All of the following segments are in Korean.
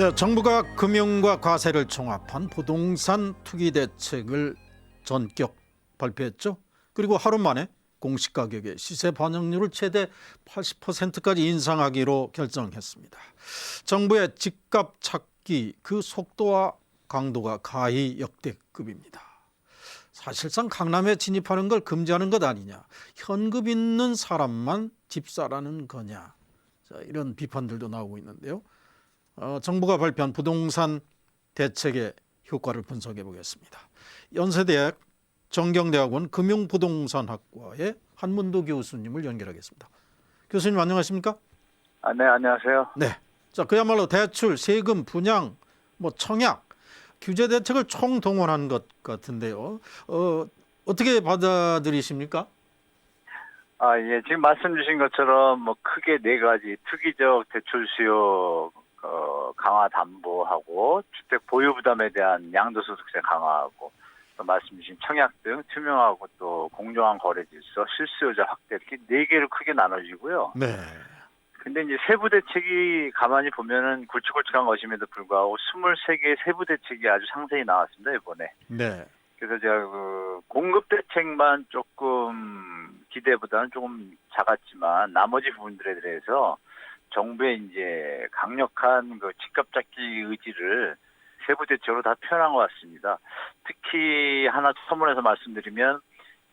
네, 정부가 금융과 과세를 종합한 부동산 투기 대책을 전격 발표했죠. 그리고 하루 만에 공시 가격의 시세 반영률을 최대 80%까지 인상하기로 결정했습니다. 정부의 집값 찾기 그 속도와 강도가 가히 역대급입니다. 사실상 강남에 진입하는 걸 금지하는 것 아니냐. 현금 있는 사람만 집사라는 거냐. 자, 이런 비판들도 나오고 있는데요. 어, 정부가 발표한 부동산 대책의 효과를 분석해 보겠습니다. 연세대학 정경대학원 금융부동산학과의 한문도 교수님을 연결하겠습니다. 교수님 안녕하십니까? 아, 네, 안녕하세요. 네. 자, 그야말로 대출, 세금, 분양, 뭐 청약, 규제 대책을 총 동원한 것 같은데요. 어, 어떻게 받아들이십니까? 아, 예, 지금 말씀 주신 것처럼 뭐 크게 네 가지 투기적 대출 수요 어, 강화 담보하고 주택 보유 부담에 대한 양도소득세 강화하고 또 말씀 주신 청약 등 투명하고 또 공정한 거래 질서, 실수요자 확대 이렇게 네 개로 크게 나눠지고요. 네. 근데 이제 세부 대책이 가만히 보면은 굵직굵직한 것임에도 불구하고 23개의 세부 대책이 아주 상세히 나왔습니다, 이번에. 네. 그래서 제가 그 공급 대책만 조금 기대보다는 조금 작았지만 나머지 부분들에 대해서 정부의 이제 강력한 그 집값 잡기 의지를 세부 대책으로 다 표현한 것 같습니다. 특히 하나 서문에서 말씀드리면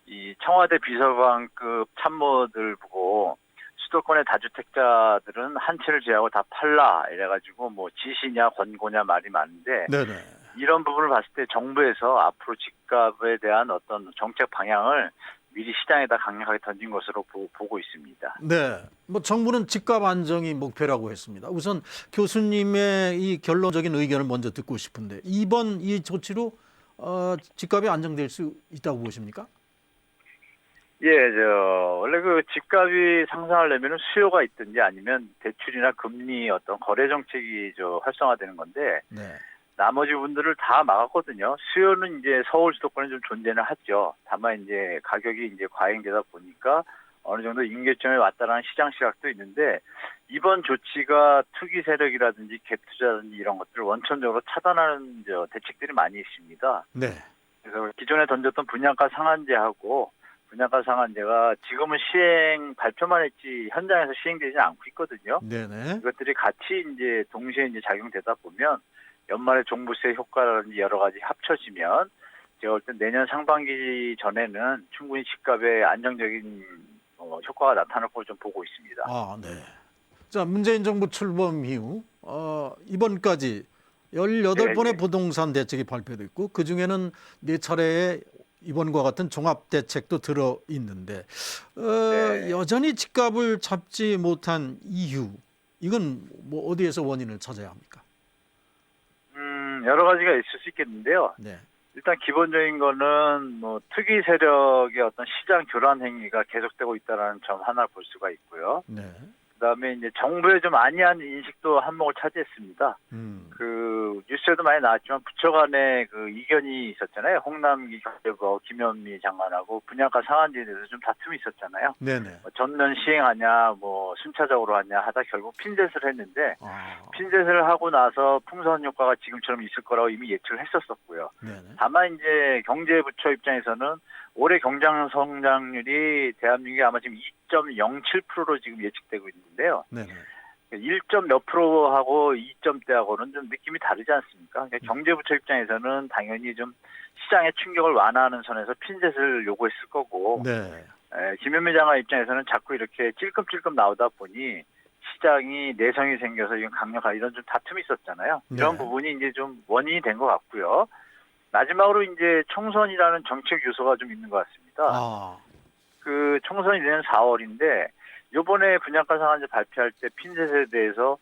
이 청와대 비서관급 참모들 보고 수도권의 다주택자들은 한 채를 제하고 다 팔라 이래가지고 뭐 지시냐 권고냐 말이 많은데 네, 네. 이런 부분을 봤을 때 정부에서 앞으로 집값에 대한 어떤 정책 방향을 미리 시장에다 강력하게 던진 것으로 보, 고 있습니다. 네. 뭐 정부는 집값 안정이 목표라고 했습니다. 우선 교수님의 이 결론적인 의견을 먼저 듣고 싶은데 이번 이 조치로 어, 집값이 안정될 수 있다고 보십니까? 예, 저 원래 그 집값이 상승하려면 수요가 있든지 아니면 대출이나 금리 어떤 거래 정책이 저 활성화되는 건데 네. 나머지 분들을 다 막았거든요. 수요는 이제 서울 수도권에 좀 존재는 하죠. 다만 이제 가격이 이제 과잉되다 보니까 어느 정도 임계점에 왔다라는 시장 시각도 있는데 이번 조치가 투기 세력이라든지 갭 투자라든지 이런 것들을 원천적으로 차단하는 저 대책들이 많이 있습니다. 네. 그래서 기존에 던졌던 분양가 상한제하고 분양가 상한제가 지금은 시행 발표만 했지 현장에서 시행되지 않고 있거든요. 네네. 이것들이 같이 이제 동시에 이제 작용되다 보면 연말에 종부세 효과라든지 여러 가지 합쳐지면 제가 볼때 내년 상반기 전에는 충분히 집값에 안정적인 어, 효과가 나타날 걸좀 보고 있습니다. 아, 네. 자, 문재인 정부 출범 이후 어, 이번까지 18번의 네, 네. 부동산 대책이 발표됐고 그중에는 네 차례의 이번과 같은 종합 대책도 들어 있는데 어, 네. 여전히 집값을 잡지 못한 이유 이건 뭐 어디에서 원인을 찾아야 합니까? 음, 여러 가지가 있을 수 있겠는데요. 네. 일단 기본적인 거는 뭐 투기 세력의 어떤 시장 교란 행위가 계속되고 있다는 점 하나 볼 수가 있고요. 네. 그다음에 이제 정부의 좀 안이한 인식도 한몫을 차지했습니다. 음. 그 뉴스에도 많이 나왔지만 부처 간에 그 이견이 있었잖아요. 홍남기 경제부 김현미 장관하고 분양가 상한제에 대해서 좀 다툼이 있었잖아요. 네네. 뭐 전면 시행하냐, 뭐 순차적으로 하냐 하다 결국 핀셋을 했는데 아. 핀셋을 하고 나서 풍선 효과가 지금처럼 있을 거라고 이미 예측을 했었었고요. 네네. 다만 이제 경제부처 입장에서는 올해 경장 성장률이 대한민국이 아마 지금 2.07%로 지금 예측되고 있는데요. 네네. 1점 몇 프로하고 2점대하고는 좀 느낌이 다르지 않습니까? 그러니까 음. 경제부처 입장에서는 당연히 좀 시장의 충격을 완화하는 선에서 핀셋을 요구했을 거고, 네. 에, 김현미 장관 입장에서는 자꾸 이렇게 찔끔찔끔 나오다 보니 시장이 내성이 생겨서 이건 강력한 이런 좀 다툼이 있었잖아요. 이런 네. 부분이 이제 좀 원인이 된 것 같고요. 마지막으로 이제 총선이라는 정책 요소가 좀 있는 것 같습니다. 아. 그 총선이 내년 4월인데 요번에 분양가 상한제 발표할 때 핀셋에 대해서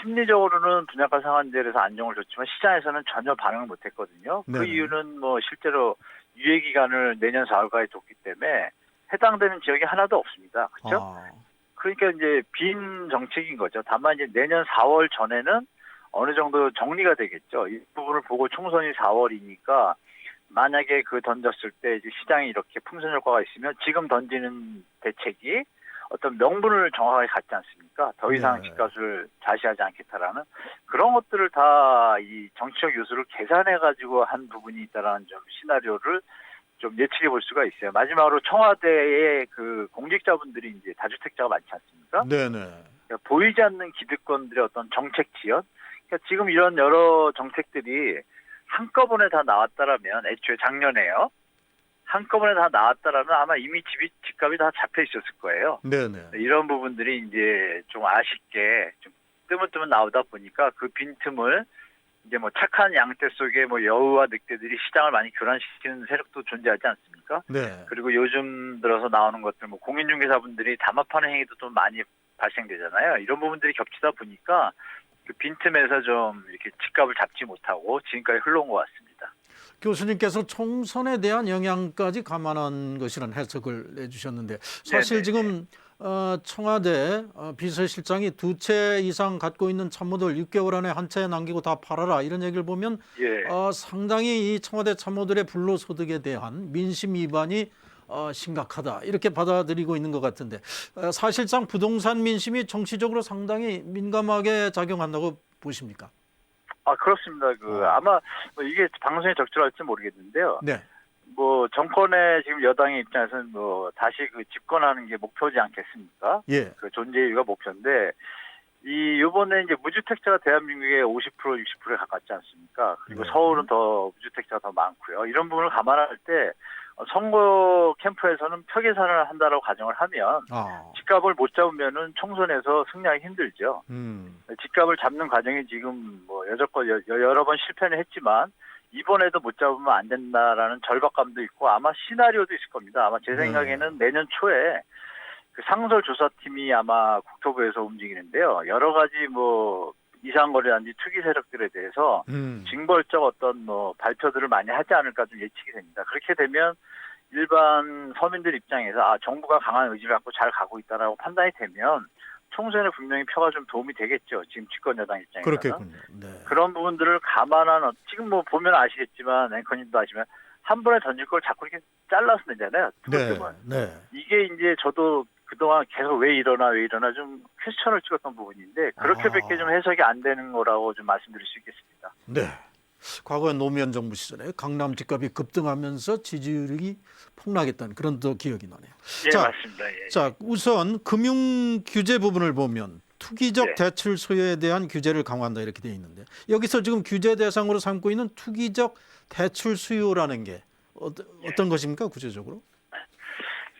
심리적으로는 분양가 상한제에서 안정을 줬지만 시장에서는 전혀 반응을 못했거든요. 그 네네. 이유는 뭐 실제로 유예 기간을 내년 4월까지 뒀기 때문에 해당되는 지역이 하나도 없습니다. 그렇죠? 아. 그러니까 이제 빈 정책인 거죠. 다만 이제 내년 4월 전에는 어느 정도 정리가 되겠죠. 이 부분을 보고 총선이 4월이니까 만약에 그 던졌을 때 이제 시장이 이렇게 풍선 효과가 있으면 지금 던지는 대책이 어떤 명분을 정확하게 갖지 않습니까? 더 이상 네. 집값을 자시하지 않겠다라는 그런 것들을 다 이 정치적 요소를 계산해 가지고 한 부분이 있다라는 좀 시나리오를 좀 예측해 볼 수가 있어요. 마지막으로 청와대의 그 공직자분들이 이제 다주택자가 많지 않습니까? 네네. 그러니까 보이지 않는 기득권들의 어떤 정책 지연. 그러니까 지금 이런 여러 정책들이 한꺼번에 다 나왔다라면 애초에 작년에요. 한꺼번에 다 나왔다라면 아마 이미 집이 집값이 다 잡혀 있었을 거예요. 네네. 이런 부분들이 이제 좀 아쉽게 좀 뜨문뜨문 나오다 보니까 그 빈틈을 이제 뭐 착한 양떼 속에 뭐 여우와 늑대들이 시장을 많이 교란시키는 세력도 존재하지 않습니까? 네. 그리고 요즘 들어서 나오는 것들 뭐 공인중개사분들이 담합하는 행위도 좀 많이 발생되잖아요. 이런 부분들이 겹치다 보니까 그 빈틈에서 좀 이렇게 집값을 잡지 못하고 지금까지 흘러온 것 같습니다. 교수님께서 총선에 대한 영향까지 감안한 것이라는 해석을 내주셨는데 사실 네네네. 지금 어, 청와대 어, 비서실장이 두 채 이상 갖고 있는 참모들 6개월 안에 한 채 남기고 다 팔아라 이런 얘기를 보면 예. 어, 상당히 이 청와대 참모들의 불로소득에 대한 민심 위반이 어, 심각하다 이렇게 받아들이고 있는 것 같은데 어, 사실상 부동산 민심이 정치적으로 상당히 민감하게 작용한다고 보십니까? 아 그렇습니다. 그 어. 아마 뭐 이게 방송에 적절할지 모르겠는데요. 네, 뭐 정권의 지금 여당의 입장에서는 뭐 다시 그 집권하는 게 목표지 않겠습니까? 예, 그 존재 이유가 목표인데 이 요번에 이제 무주택자가 대한민국의 50% 60%에 가깝지 않습니까? 그리고 네. 서울은 더 무주택자가 더 많고요. 이런 부분을 감안할 때 어, 선거 캠프에서는 표계산을 한다라고 가정을 하면 아, 집값을 못 잡으면은 총선에서 승리하기 힘들죠. 음, 집값을 잡는 과정이 지금 뭐 여태껏 여- 여러 번 실패는 했지만 이번에도 못 잡으면 안 된다라는 절박감도 있고 아마 시나리오도 있을 겁니다. 아마 제 네. 생각에는 내년 초에 그 상설 조사팀이 아마 국토부에서 움직이는데요. 여러 가지 뭐 이상거래라든지 투기 세력들에 대해서 음, 징벌적 어떤 뭐 발표들을 많이 하지 않을까 좀 예측이 됩니다. 그렇게 되면 일반 서민들 입장에서 아 정부가 강한 의지를 갖고 잘 가고 있다라고 판단이 되면 총선에 분명히 표가 좀 도움이 되겠죠. 지금 집권 여당 입장에서 그렇겠군요. 네. 그런 부분들을 감안한 어- 지금 뭐 보면 아시겠지만 앵커님도 아시면 한 번에 던질 걸 자꾸 이렇게 잘라서 내잖아요. 네. 네. 이게 이제 저도 그동안 계속 왜 이러나 왜 이러나 좀 퀘스천을 찍었던 부분인데 그렇게밖에 아. 좀 해석이 안 되는 거라고 좀 말씀드릴 수 있겠습니다. 네. 과거에 노무현 정부 시절에 강남 집값이 급등하면서 지지율이 폭락했다는 그런 또 기억이 나네요. 예, 자, 맞습니다. 예. 자, 우선 금융 규제 부분을 보면 투기적 네. 대출 소요에 대한 규제를 강화한다 이렇게 되어 있는데 여기서 지금 규제 대상으로 삼고 있는 투기적 대출 수요라는 게 어떤, 어떤 것입니까 구체적으로?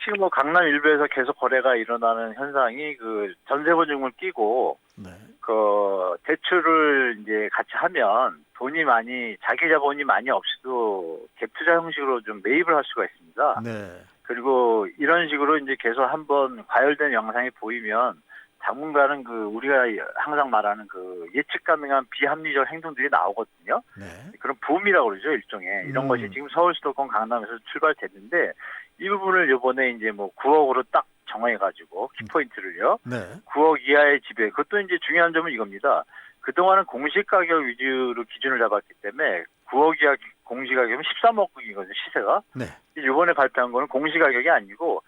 지금 뭐 강남 일부에서 계속 거래가 일어나는 현상이 그 전세보증을 끼고 네. 그 대출을 이제 같이 하면 돈이 많이 자기 자본이 많이 없이도 갭투자 형식으로 좀 매입을 할 수가 있습니다. 네. 그리고 이런 식으로 이제 계속 한번 과열된 영상이 보이면 당분간은 그 우리가 항상 말하는 그 예측 가능한 비합리적 행동들이 나오거든요. 네. 그런 붐이라고 그러죠 일종의 이런 음. 것이 지금 서울 수도권 강남에서 출발됐는데 이 부분을 요번에 이제 뭐 9억으로 딱 정해가지고 키포인트를요. 네. 9억 이하의 집에 그것도 이제 중요한 점은 이겁니다. 그동안은 공시 가격 위주로 기준을 잡았기 때문에 9억 이하 공시 가격은 13억이거든요 시세가. 네. 이번에 발표한 거는 공시 가격이 아니고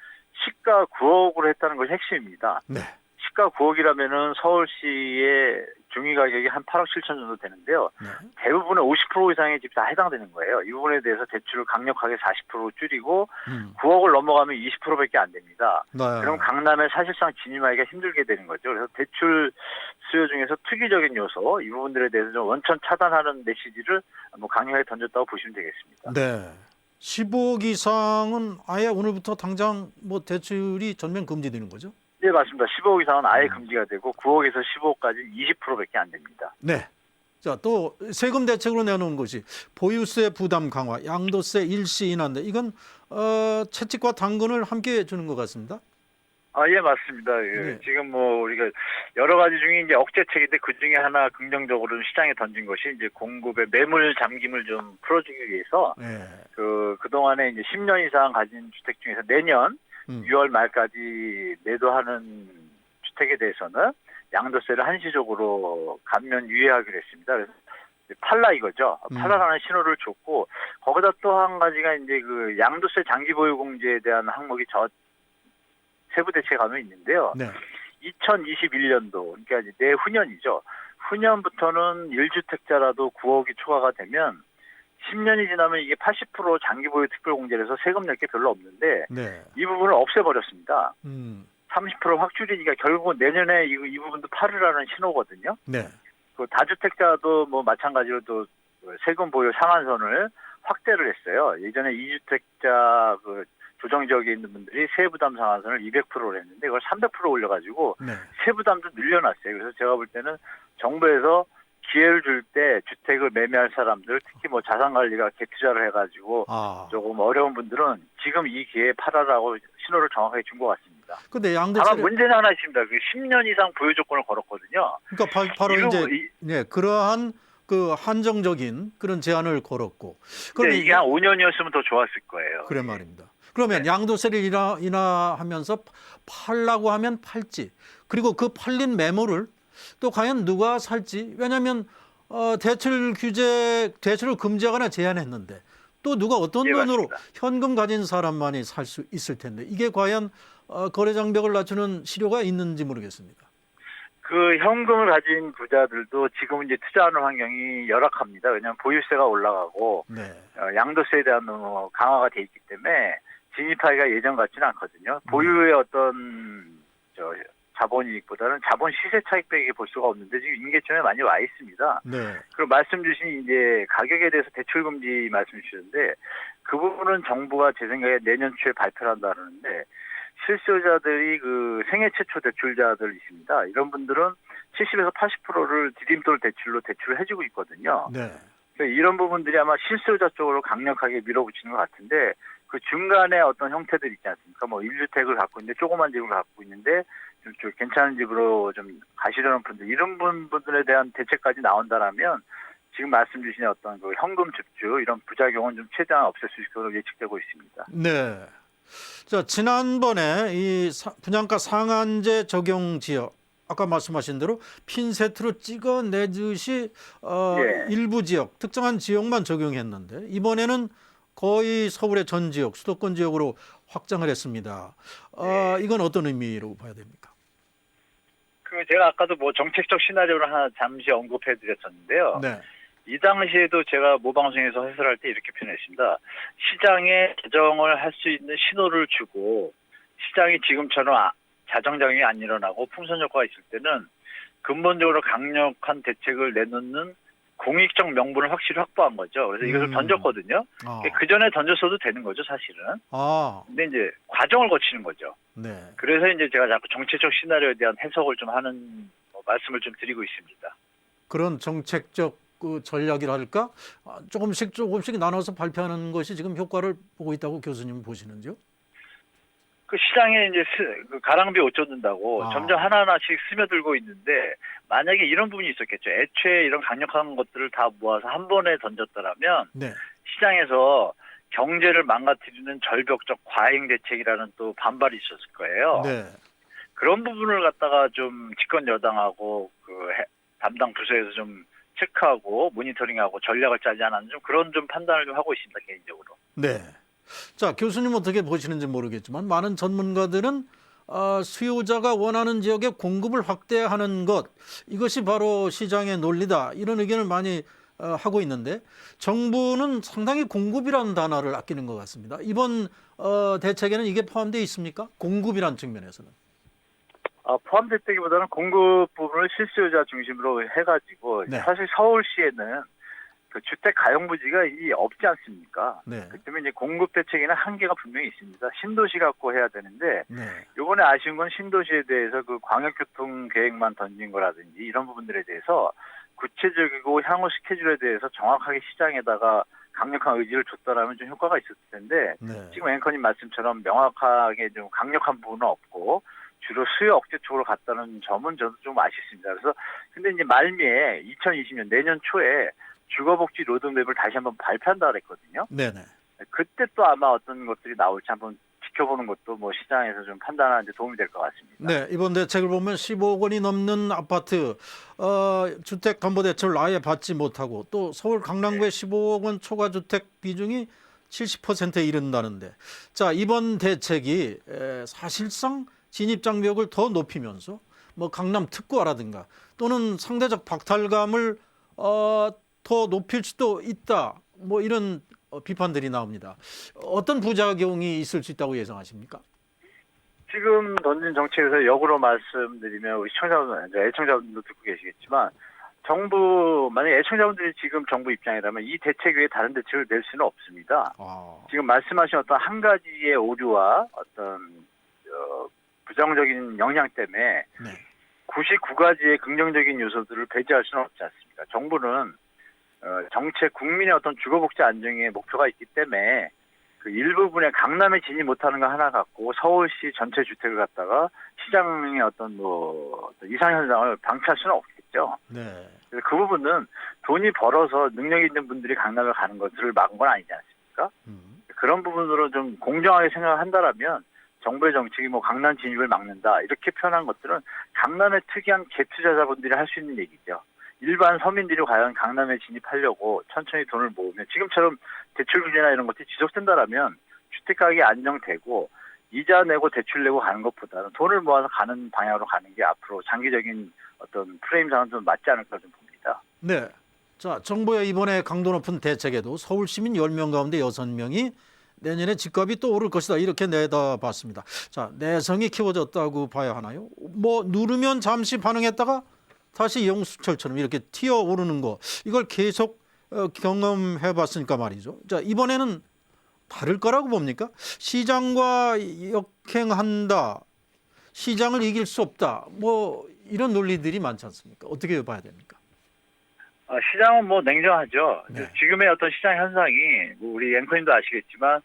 시가 9억으로 했다는 것이 핵심입니다. 네. 시가 9억이라면은 서울시의 중위 가격이 한 8억 7천 정도 되는데요. 네. 대부분의 50% 이상의 집다 해당되는 거예요. 이 부분에 대해서 대출을 강력하게 40% 줄이고 음. 9억을 넘어가면 20%밖에 안 됩니다. 네. 그럼 강남에 사실상 진입하기가 힘들게 되는 거죠. 그래서 대출 수요 중에서 투기적인 요소 이 부분들에 대해서 좀 원천 차단하는 메시지를 뭐 강력하게 던졌다고 보시면 되겠습니다. 네. 15억 이상은 아예 오늘부터 당장 뭐 대출이 전면 금지되는 거죠? 네 맞습니다. 15억 이상은 아예 음. 금지가 되고 9억에서 15억까지 20%밖에 안 됩니다. 네. 자, 또 세금 대책으로 내놓은 것이 보유세 부담 강화, 양도세 일시 인하인데 이건 어, 채찍과 당근을 함께 주는 것 같습니다. 아, 예, 맞습니다. 예. 네. 지금 뭐 우리가 여러 가지 중에 이제 억제책인데 그 중에 하나 긍정적으로 시장에 던진 것이 이제 공급의 매물 잠김을 좀 풀어주기 위해서 네. 그 그동안에 이제 10년 이상 가진 주택 중에서 내년 음. 6월 말까지 매도하는 주택에 대해서는 양도세를 한시적으로 감면 유예하기로 했습니다. 그래서 팔라 이거죠. 음. 팔라라는 신호를 줬고 거기다 또 한 가지가 이제 그 양도세 장기 보유 공제에 대한 항목이 저 세부 대책 안에 있는데요. 네. 2021년도 그러니까 이제 내후년이죠. 후년부터는 1주택자라도 9억이 초과가 되면 10년이 지나면 이게 80% 장기 보유 특별 공제를 해서 세금 낼 게 별로 없는데 네. 이 부분을 없애버렸습니다. 음. 30% 확 줄이니까 결국은 내년에 이, 이 부분도 팔으라는 신호거든요. 네. 그 다주택자도 뭐 마찬가지로 또 세금 보유 상한선을 확대를 했어요. 예전에 2주택자 그 조정 지역에 있는 분들이 세부담 상한선을 200%로 했는데 이걸 300% 올려가지고 네. 세부담도 늘려놨어요. 그래서 제가 볼 때는 정부에서 기회를 줄 때 주택을 매매할 사람들 특히 뭐 자산 관리가 갭투자를 해가지고 아. 조금 어려운 분들은 지금 이 기회에 팔아라고 신호를 정확하게 준 것 같습니다. 근데 다만 양도세 문제는 하나 있습니다. 그 10년 이상 보유 조건을 걸었거든요. 그러니까 바, 이거 이제 이- 네, 그러한 그 한정적인 그런 제한을 걸었고 근데 이게 한 5년이었으면 더 좋았을 거예요. 그래 말입니다. 그러면 네. 양도세를 인하, 인하하면서 팔라고 하면 팔지. 그리고 그 팔린 매물을 또 과연 누가 살지? 왜냐하면 어, 대출 규제 대출을 금지하거나 제한했는데 또 누가 어떤 예, 돈으로 맞습니다. 현금 가진 사람만이 살 수 있을 텐데 이게 과연 어, 거래 장벽을 낮추는 실효가 있는지 모르겠습니다. 그 현금을 가진 부자들도 지금 이제 투자하는 환경이 열악합니다. 왜냐하면 보유세가 올라가고 네. 어, 양도세에 대한 어, 강화가 돼 있기 때문에 진입하기가 예전 같지는 않거든요. 보유의 어떤 저 자본이익보다는 자본 시세 차익밖에 볼 수가 없는데 지금 임계점에 많이 와 있습니다. 네. 그리고 말씀 주신 이제 가격에 대해서 대출 금지 말씀 주셨는데 그 부분은 정부가 제 생각에 내년 초에 발표를 한다 그러는데 실수요자들이 그 생애 최초 대출자들 있습니다. 이런 분들은 70에서 80%를 디딤돌 대출로 대출을 해주고 있거든요. 네. 이런 부분들이 아마 실수요자 쪽으로 강력하게 밀어붙이는 것 같은데 그 중간에 어떤 형태들 있지 않습니까? 뭐 1주택을 갖고 있는데 조그만 집을 갖고 있는데 좀, 좀 괜찮은 집으로 좀 가시려는 분들 이런 분- 분들에 대한 대책까지 나온다라면 지금 말씀 주신 어떤 그 현금 줍주 이런 부작용은 좀 최대한 없앨 수 것으로 예측되고 있습니다. 네. 자, 지난번에 이 사- 분양가 상한제 적용 지역 아까 말씀하신 대로 핀세트로 찍어 내듯이 어, 예. 일부 지역 특정한 지역만 적용했는데 이번에는 거의 서울의 전 지역 수도권 지역으로 확장을 했습니다. 어, 이건 어떤 의미로 봐야 됩니까? 그 제가 아까도 뭐 정책적 시나리오를 하나 잠시 언급해 드렸었는데요. 네. 이 당시에도 제가 모방송에서 해설할 때 이렇게 표현했습니다. 시장에 재정을 할 수 있는 신호를 주고 시장이 지금처럼 아- 자정작용이 안 일어나고 풍선 효과가 있을 때는 근본적으로 강력한 대책을 내놓는 공익적 명분을 확실히 확보한 거죠. 그래서 이것을 음. 던졌거든요. 아, 그 전에 던졌어도 되는 거죠, 사실은. 아, 근데 이제 과정을 거치는 거죠. 네. 그래서 이제 제가 자꾸 정치적 시나리오에 대한 해석을 좀 하는 뭐 말씀을 좀 드리고 있습니다. 그런 정책적 그 전략이랄까 아, 조금씩 조금씩 나눠서 발표하는 것이 지금 효과를 보고 있다고 교수님 보시는지요? 그 시장에 이제 스- 그 가랑비 옷 젖는다고 아. 점점 하나하나씩 스며들고 있는데 만약에 이런 부분이 있었겠죠. 애초에 이런 강력한 것들을 다 모아서 한 번에 던졌더라면 네. 시장에서 경제를 망가뜨리는 절벽적 과잉 대책이라는 또 반발이 있었을 거예요. 네. 그런 부분을 갖다가 좀 집권 여당하고 그 해- 담당 부서에서 좀 체크하고 모니터링하고 전략을 짜지 않았는 좀 그런 좀 판단을 좀 하고 있습니다 개인적으로. 네. 자, 교수님 어떻게 보시는지 모르겠지만 많은 전문가들은 어, 수요자가 원하는 지역에 공급을 확대하는 것 이것이 바로 시장의 논리다 이런 의견을 많이 어, 하고 있는데 정부는 상당히 공급이라는 단어를 아끼는 것 같습니다. 이번 어, 대책에는 이게 포함되어 있습니까? 공급이라는 측면에서는. 아, 포함됐다기보다는 공급 부분을 실수요자 중심으로 해가지고 네. 사실 서울시에는 그 주택 가용 부지가 이 없지 않습니까? 네. 그 때문에 이제 공급 대책에는 한계가 분명히 있습니다. 신도시 갖고 해야 되는데 네. 요번에 아쉬운 건 신도시에 대해서 그 광역교통 계획만 던진 거라든지 이런 부분들에 대해서 구체적이고 향후 스케줄에 대해서 정확하게 시장에다가 강력한 의지를 줬다라면 좀 효과가 있었을 텐데 네. 지금 앵커님 말씀처럼 명확하게 좀 강력한 부분은 없고 주로 수요 억제 쪽으로 갔다는 점은 저도 좀 아쉽습니다. 그래서 근데 이제 말미에 2020년 내년 초에 주거복지 로드맵을 다시 한번 발표한다 그랬거든요. 네, 네. 그때 또 아마 어떤 것들이 나올지 한번 지켜보는 것도 뭐 시장에서 좀 판단하는 데 도움이 될 것 같습니다. 네, 이번 대책을 보면 15억 원이 넘는 아파트 어, 주택 담보 대출을 아예 받지 못하고 또 서울 강남구의 15억 원 초과 주택 비중이 70%에 이른다는데 자 이번 대책이 에, 사실상 진입 장벽을 더 높이면서 뭐 강남 특구화라든가 또는 상대적 박탈감을 어, 더 높일 수도 있다. 뭐 이런 어, 비판들이 나옵니다. 어떤 부작용이 있을 수 있다고 예상하십니까? 지금 던진 정책에서 역으로 말씀드리면 우리 시청자분, 이제 애청자분도 듣고 계시겠지만 정부 만약 애청자분들이 지금 정부 입장이라면 이 대책 외에 다른 대책을 낼 수는 없습니다. 아, 지금 말씀하신 어떤 한 가지의 오류와 어떤 어, 부정적인 영향 때문에 네. 99가지의 긍정적인 요소들을 배제할 수는 없지 않습니까? 정부는 어, 정책 국민의 어떤 주거복지 안정의 목표가 있기 때문에 그 일부분의 강남에 진입 못하는 거 하나 갖고 서울시 전체 주택을 갖다가 시장의 어떤 뭐 이상 현상을 방치할 수는 없겠죠. 네. 그래서 그 부분은 돈이 벌어서 능력 있는 분들이 강남을 가는 것을 막은 건 아니지 않습니까? 음. 그런 부분으로 좀 공정하게 생각을 한다라면 정부의 정책이 뭐 강남 진입을 막는다 이렇게 표현한 것들은 강남의 특이한 갭투자자분들이 할 수 있는 얘기죠. 일반 서민들이 과연 강남에 진입하려고 천천히 돈을 모으면 지금처럼 대출 규제나 이런 것들이 지속된다라면 주택 가격이 안정되고 이자 내고 대출 내고 가는 것보다는 돈을 모아서 가는 방향으로 가는 게 앞으로 장기적인 어떤 프레임상은 좀 맞지 않을까 좀 봅니다. 네. 자, 정부의 이번에 강도 높은 대책에도 서울 시민 10명 가운데 6명이 내년에 집값이 또 오를 것이다. 이렇게 내다봤습니다. 자, 내성이 키워졌다고 봐야 하나요? 뭐 누르면 잠시 반응했다가 다시 영수철처럼 이렇게 튀어 오르는 거. 이걸 계속 어, 경험해 봤으니까 말이죠. 자, 이번에는 다를 거라고 봅니까? 시장과 역행한다. 시장을 이길 수 없다. 뭐 이런 논리들이 많지 않습니까? 어떻게 봐야 됩니까? 아, 시장은 뭐 냉정하죠. 네. 지금의 어떤 시장 현상이 뭐 우리 앵커님도 아시겠지만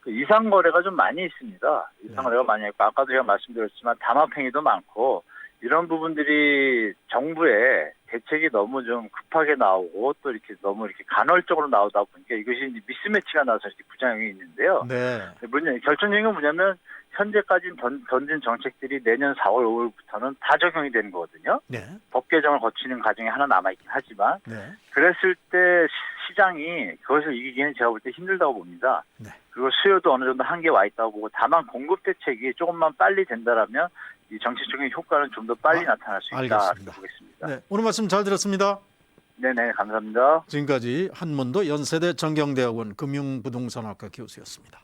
그 이상 거래가 좀 많이 있습니다. 이상 네. 거래가 많이 있고 아까도 제가 말씀드렸지만 담합행위도 많고 이런 부분들이 정부의 대책이 너무 좀 급하게 나오고 또 이렇게 너무 이렇게 간헐적으로 나오다 보니까 이것이 이제 미스매치가 나서 이렇게 부작용이 있는데요. 네. 뭐냐, 결정적인 건 뭐냐면 현재까지 던, 던진 정책들이 내년 4월, 5월부터는 다 적용이 되는 거거든요. 네. 법 개정을 거치는 과정이 하나 남아있긴 하지만 네. 그랬을 때 시- 시장이 그것을 이기기는 제가 볼 때 힘들다고 봅니다. 네. 그리고 수요도 어느 정도 한계 와 있다고 보고 다만 공급 대책이 조금만 빨리 된다라면 이 정책적인 효과는 좀 더 빨리 아, 나타날 수 있다 보겠습니다. 네. 오늘 말씀 잘 들었습니다. 네네 감사합니다. 지금까지 한문도 연세대 정경대학원 금융부동산학과 교수였습니다.